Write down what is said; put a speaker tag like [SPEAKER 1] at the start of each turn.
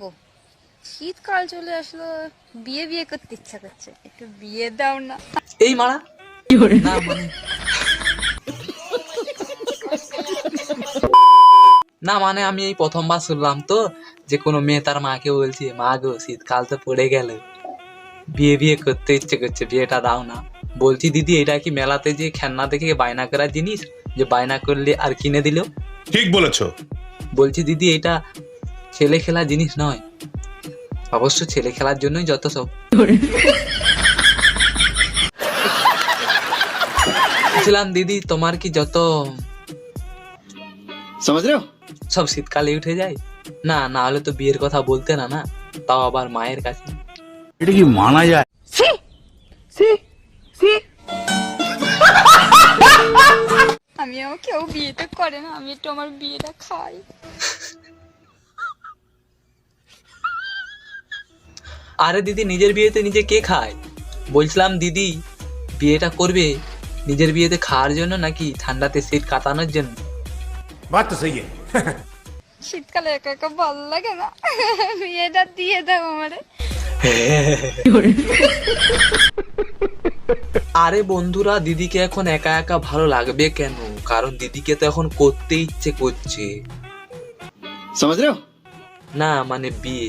[SPEAKER 1] গো? শীতকাল চলে আসলো বিয়ে বিয়ে করতে ইচ্ছা করছে একটু বিয়ে দাও না।
[SPEAKER 2] এই মারা না মানে না মানে আমি এই প্রথমবার শুনলাম তো যে কোনো মেয়ে তার মাকে বলছে মা গো শীতকাল তো পড়ে গেল। বিয়ে বিয়ে করতে ইচ্ছে করছে বিয়েটা দাও না। বলছি দিদি এটা কি মেলাতে যে খেলনা দেখে বায়না করার জিনিস? যে বায়না করলে আর কিনে দিল?
[SPEAKER 3] ঠিক বলেছ।
[SPEAKER 2] বলছি দিদি এটা ছেলে খেলা জিনিস নয়। অবশ্য ছেলে খেলার জন্যই যত সব। বলছিলাম দিদি তোমার কি যত সব শীতকালে উঠে যায়। না না হলে তো বিয়ের কথা বলতে না না। তাও আবার মায়ের কাছে।
[SPEAKER 4] এটা কি মানা যায়?
[SPEAKER 1] আমি কেউ বিয়েটা করে না আমি একটু আমার বিয়েটা খাই।
[SPEAKER 2] আরে দিদি নিজের বিয়েতে নিজে কে খায়? বলছিলাম দিদি বিয়েটা করবে নিজের বিয়েতে খাওয়ার জন্য নাকি ঠান্ডাতে শীত কাটানোর জন্য?
[SPEAKER 1] শীতকালে একা একা ভালো লাগে না। বিয়েটা দিয়ে দাও আমারে।
[SPEAKER 2] আরে বন্ধুরা দিদিকে এখন একা একা ভালো লাগবে কেন? কারণ দিদিকে তো এখন করতে ইচ্ছে করছে। না মানে বিয়ে।